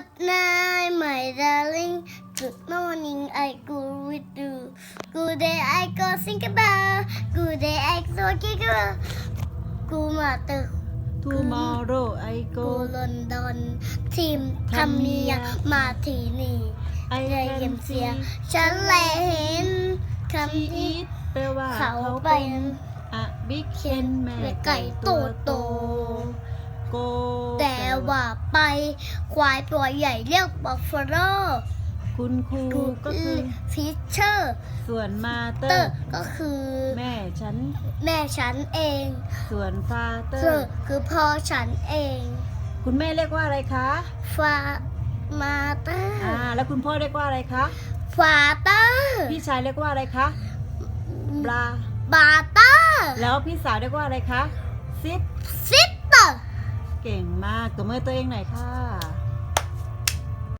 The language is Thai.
Good night my darling Good morning I go with you Good day I go think about Good day I go think about กูมาตึก tomorrow I กู go ลอนดอนทีมทำเมียมาที่นี่ I ได้ยิน can เสีย see งฉันแลเห็นคำ she ที่ eat แปลว่าเขาเขาไปเป็นอะบิ๊กเคนแม่ไก่โตโต โก แต่ว่าไป ควายตัวใหญ่เรียกบัฟฟาโลคุณครูกูก็คือฟิชเชอร์ ส่วนมาเตเตออร์ร์ก็คือ แม่ฉัน แม่ฉันเอง ส่วนฟาเตอเธอร์คือพ่อฉันเอง คุณแม่เรียกว่าอะไรคะฟามาเตอร์อ่าแล้วคุณพ่อเรียกว่าอะไรคะฟาเตอร์พี่ชายเรียกว่าอะไรคะบลาบาเตอร์แล้วพี่สาวเรียกว่าอะไรคะซิปซิสเตอร์ เก่งมากตัวมือตัวเองหน่อยค่ะ